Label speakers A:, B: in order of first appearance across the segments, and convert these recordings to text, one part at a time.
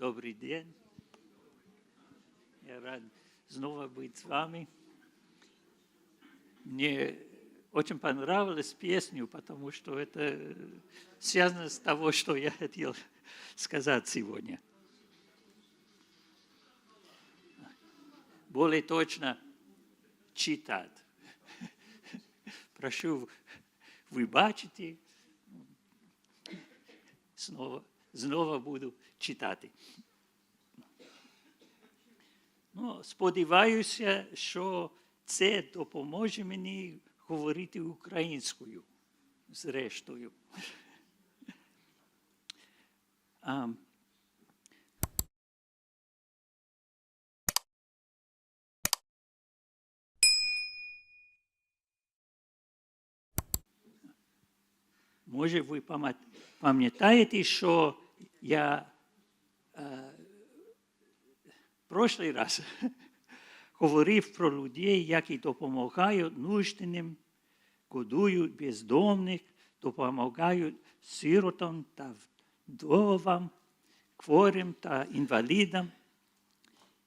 A: Добрый день. Я рад снова быть с вами. Мне очень понравилась песня, потому что это связано с того, что я хотел сказать сегодня. Более точно, читать. Прошу, ви бачите, знову, знову буду читати. Ну, сподіваюся, що це допоможе мені говорити українською, зрештою. Може, ви пам'ятаєте, що я е, прошлий раз говорив про людей, які допомагають нужденним, годують бездомних, допомагають сиротам та вдовам, хворим та інвалідам.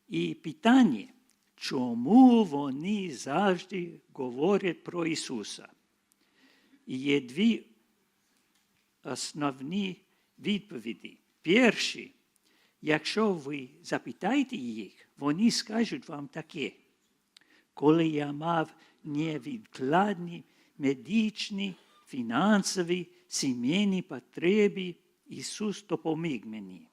A: І питання, чому вони завжди говорять про Ісуса? І є дві основні відповіді. Перші, якщо ви запитаєте їх, вони скажуть вам таке. Коли я мав невідкладні медичні, фінансові, сімейні потреби, Ісус допоміг мені.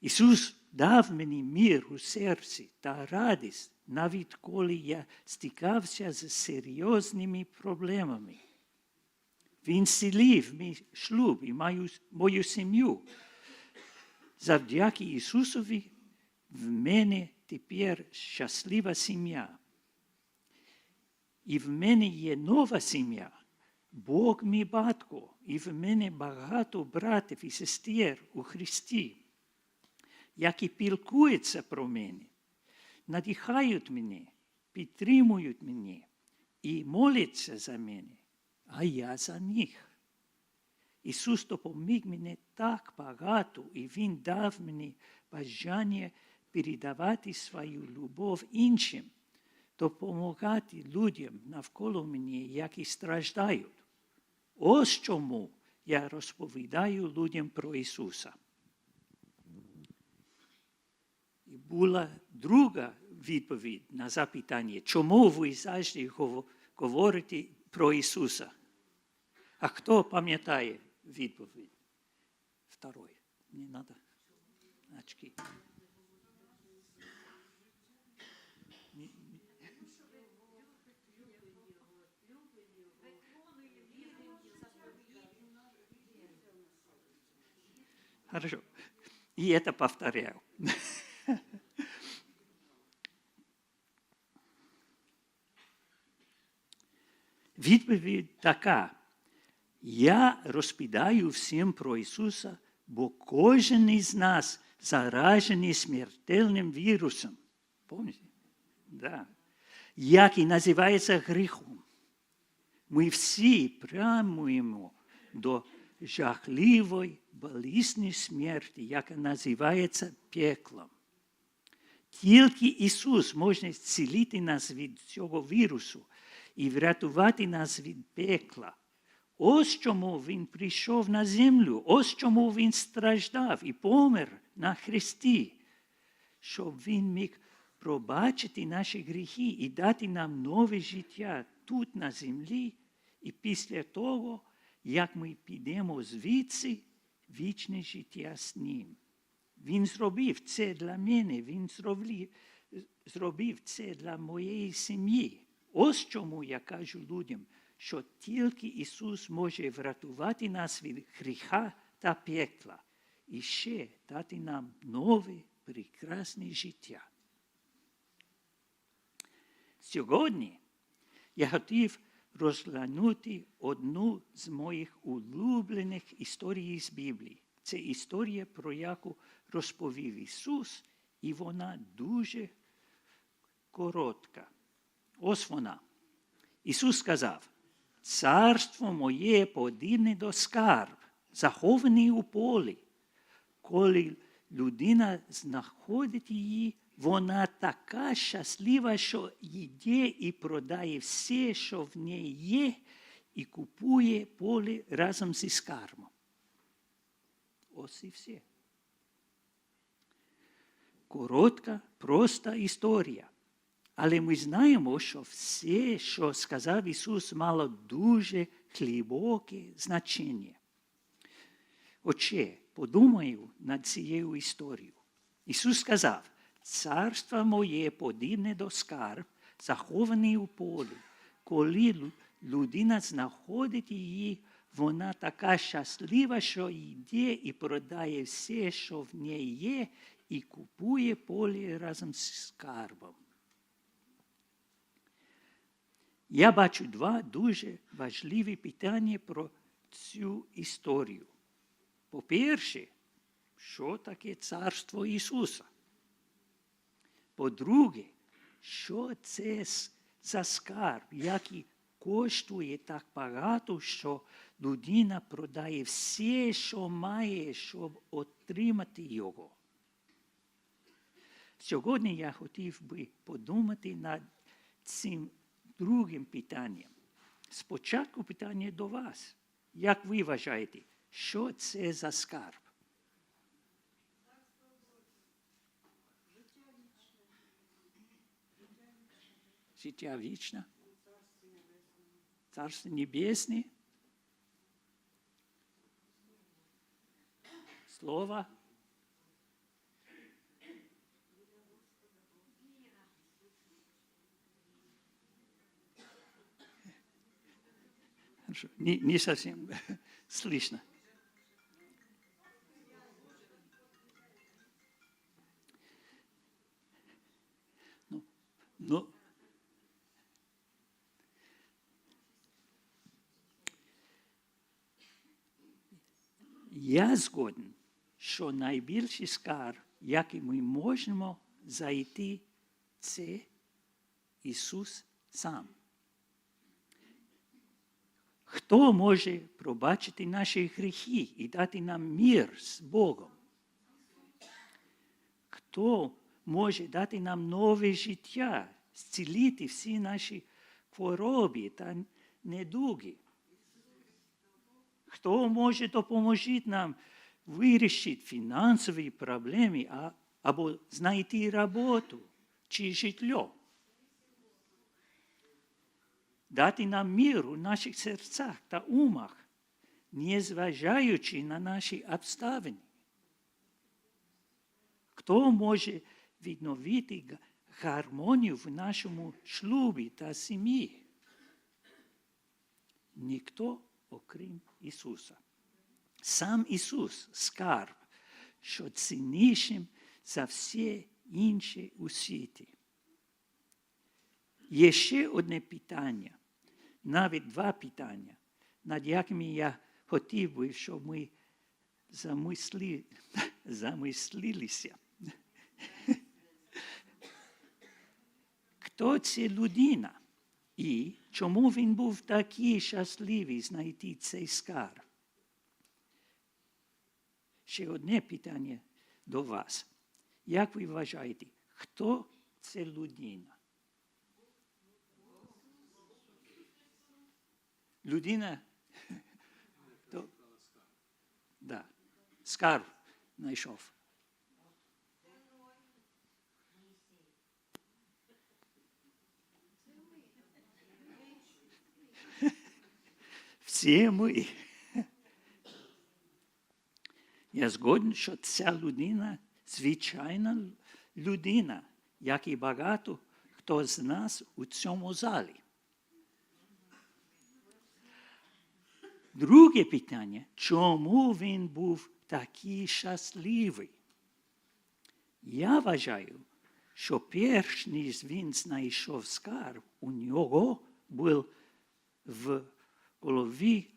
A: Ісус дав мені мир у серці та радість, навіть коли я стикався з серйозними проблемами. Він зцілив мій шлюб і мою, мою сім'ю. Завдяки Ісусові в мене тепер щаслива сім'я. І в мене є нова сім'я. Бог мій батько, і в мене багато братів і сестер у Христі, які пілкуються про мене, надихають мене, підтримують мене і моляться за мене а я за них. Ісус допоміг мені так багато, і Він дав мені бажання передавати свою любов іншим, допомагати людям навколо мене, які страждають. Ось чому я розповідаю людям про Ісуса. І була друга відповідь на запитання, чому ви завжди говорите про Ісуса. А хто пам'ятає відповідь? Второе. Не надо. Очки. Хорошо. И это повторяю. Відповідь така. Я розповідаю всім про Ісуса, бо кожен із нас заражений смертельним вірусом. Пам'ятаєте? Да. Який називається гріхом. Ми всі прямуємо до жахливої болісної смерті, яка називається пеклом. Тільки Ісус може зцілити нас від цього вірусу і врятувати нас від пекла. Ось чому Він прийшов на землю, ось чому Він страждав і помер на хресті, щоб Він міг пробачити наші гріхи і дати нам нове життя тут на землі, і після того, як ми підемо звідси, вічне життя з ним. Він зробив це для мене, Він зробив, зробив це для моєї сім'ї. Ось чому я кажу людям, що тільки Ісус може врятувати нас від гріха та пекла і ще дати нам нове прекрасне життя. Сьогодні я хотів розглянути одну з моїх улюблених історій з Біблії. Це історія, про яку розповів Ісус, і вона дуже коротка. Ось вона. Ісус сказав, царство моє подібне до скарб, захований у полі. Коли людина знаходить її, вона така щаслива, що йде і продає все, що в неї є, і купує поле разом зі скарбом. Ось і все. Коротка, проста історія. Але ми знаємо, що все, що сказав Ісус, мало дуже глибоке значення. Отже, подумаю над цією історією. Ісус сказав, царство моє подібне до скарб, захований у полі. Коли людина знаходить її, вона така щаслива, що йде і продає все, що в ній є, і купує поле разом з скарбом. Я бачу два дуже важливі питання про цю історію. По-перше, що таке царство Ісуса? По-друге, що це за скарб, який коштує так багато, що людина продає все, що має, щоб отримати його. Сьогодні я хотів би подумати над цим другим питанням. Спочатку питання до вас. Як ви вважаєте, що це за скарб? Життя вічне? Царство Небесне? Слово? Хорошо. Не, не совсем слышно. Ну, ну, я згоден, що найбільший скарб, який ми можемо зайти, це Ісус сам. Хто може пробачити наші гріхи і дати нам мир з Богом? Хто може дати нам нове життя, зцілити всі наші хвороби та недуги? Хто може допомогти нам вирішити фінансові проблеми або знайти роботу чи житло? Дати нам мир у наших серцях та умах, незважаючи на наші обставини. Хто може відновити га- гармонію в нашому шлюбі та сім'ї? Ніхто, окрім Ісуса. Сам Ісус скарб, що ціннішим за все інше у світі. Є ще одне питання, навіть два питання, над якими я хотів би, щоб ми замисли, замислилися. Хто це людина? І чому він був такий щасливий знайти цей скарб? Ще одне питання до вас. Як ви вважаєте, хто це людина? Людина, то, да, скарб знайшов. Всі ми. Я згоден, що ця людина звичайна людина, як і багато хто з нас у цьому залі. Друге питання, чому він був такий щасливий? Я вважаю, що перш ніж він знайшов скарб, у нього був в голові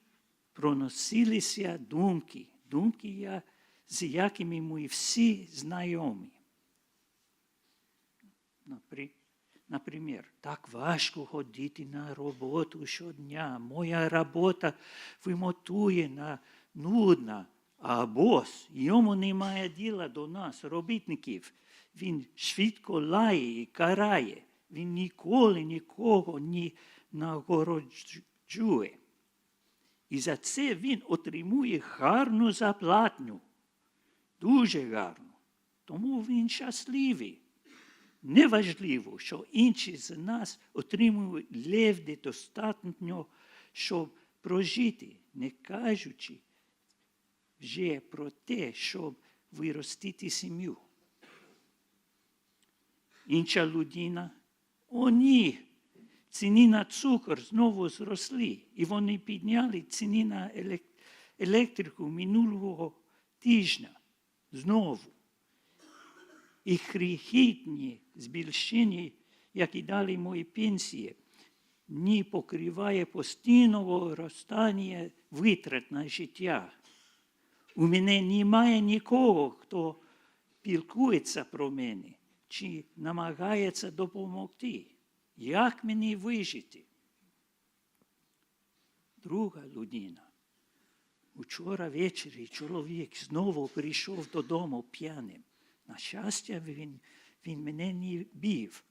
A: проносилися думки, думки, з якими ми всі знайомі. Напри- Наприклад, так важко ходити на роботу щодня. Моя робота вимотує на нудна, А бос, йому немає діла до нас, робітників. Він швидко лає і карає. Він ніколи нікого не нагороджує. І за це він отримує гарну заплатню. Дуже гарну. Тому він щасливий. Неважливо, що інші з нас отримують левди достатньо, щоб прожити, не кажучи вже про те, щоб виростити сім'ю. Інша людина, о ні, ціни на цукор знову зросли, і вони підняли ціни на електрику минулого тижня знову. І крихітні збільшення, як і дали мої пенсії, не покриває постійного розстання витрат на життя. У мене немає нікого, хто пілкується про мене чи намагається допомогти. Як мені вижити? Друга людина. Учора ввечері чоловік знову прийшов додому п'яним. На щастя, він, він мене не бив,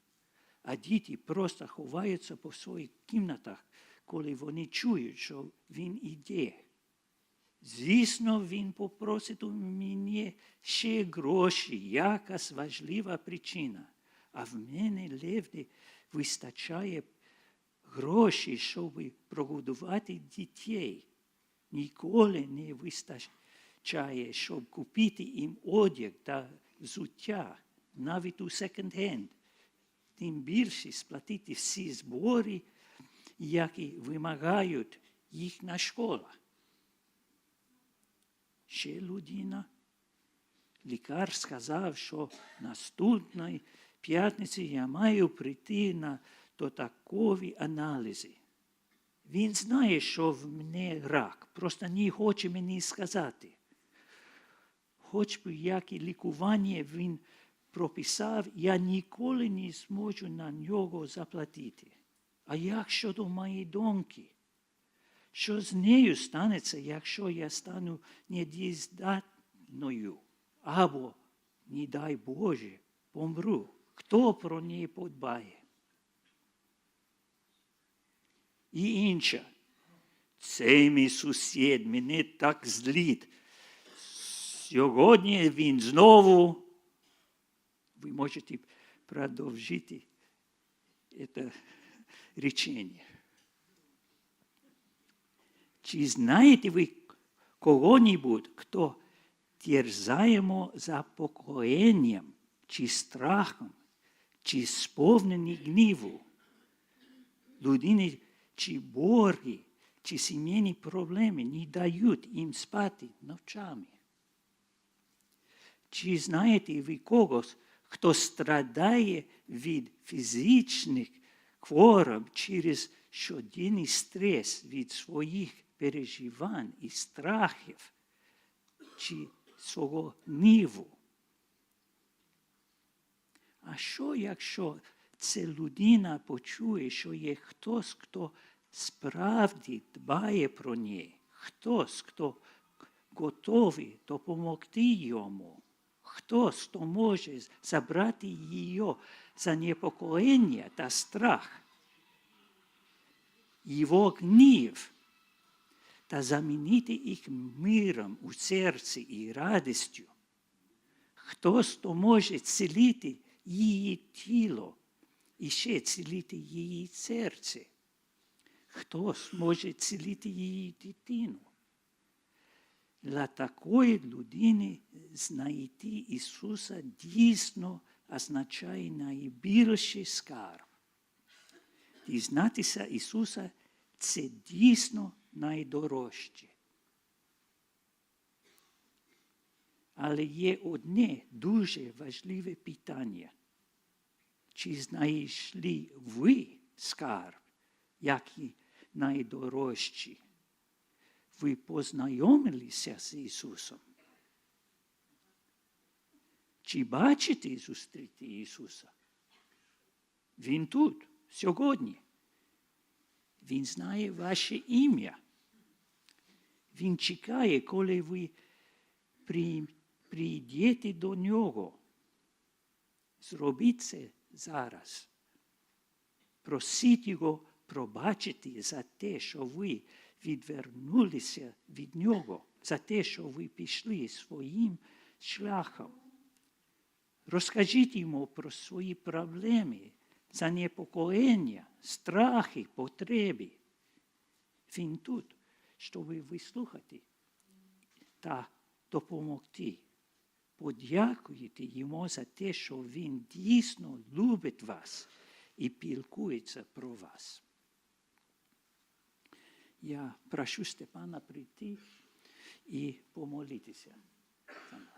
A: а діти просто ховаються по своїх кімнатах, коли вони чують, що він іде. Звісно, він попросить у мене ще гроші, якась важлива причина. А в мене левди вистачає грошей, щоб прогодувати дітей. Ніколи не вистачає, щоб купити їм одяг та взуття, навіть у секонд-хенд. Тим більше сплатити всі збори, які вимагають їхня школа. Ще людина. Лікар сказав, що наступної п'ятниці я маю прийти на додаткові аналізи. Він знає, що в мене рак, просто не хоче мені сказати. Хоч би яке лікування він прописав, я ніколи не зможу на нього заплатити. А як щодо моєї доньки? Що з нею станеться, якщо я стану недієздатною? Або, не дай Боже, помру. Хто про неї подбає? І інша. Цей мій сусід мене так злить. Сьогодні він знову. Ви можете продовжити це речення. Чи знаєте ви кого-небудь, хто терзаємо запокоєнням, чи страхом, чи сповнені гніву? Людини чи борги, чи сімейні проблеми не дають їм спати ночами. Чи знаєте ви когось, хто страдає від фізичних хвороб через щоденний стрес від своїх переживань і страхів чи свого гніву? А що, якщо ця людина почує, що є хтось, хто справді дбає про неї, хтось, хто готовий допомогти йому, хто може забрати її занепокоєння та страх, його гнів та замінити їх миром у серці і радістю. Хто може цілити її тіло і ще цілити її серце. Хтось може цілити її дитину. Для такої людини знайти Ісуса дійсно означає найбільший скарб. Дізнатися Ісуса це дійсно найдорожче. Але є одне дуже важливе питання. Чи знайшли ви скарб, який найдорожчий? Ви познайомилися з Ісусом? Чи бачите зустріти Ісуса? Він тут, сьогодні. Він знає ваше ім'я. Він чекає, коли ви при- прийдете до нього. Зробіть це зараз. Просіть його пробачити за те, що ви відвернулися від нього, за те, що ви пішли своїм шляхом. Розкажіть йому про свої проблеми, занепокоєння, страхи, потреби. Він тут, щоб вислухати та допомогти. Подякуйте йому за те, що він дійсно любить вас і пілкується про вас. Я прошу Степана прийти і помолитися за нас.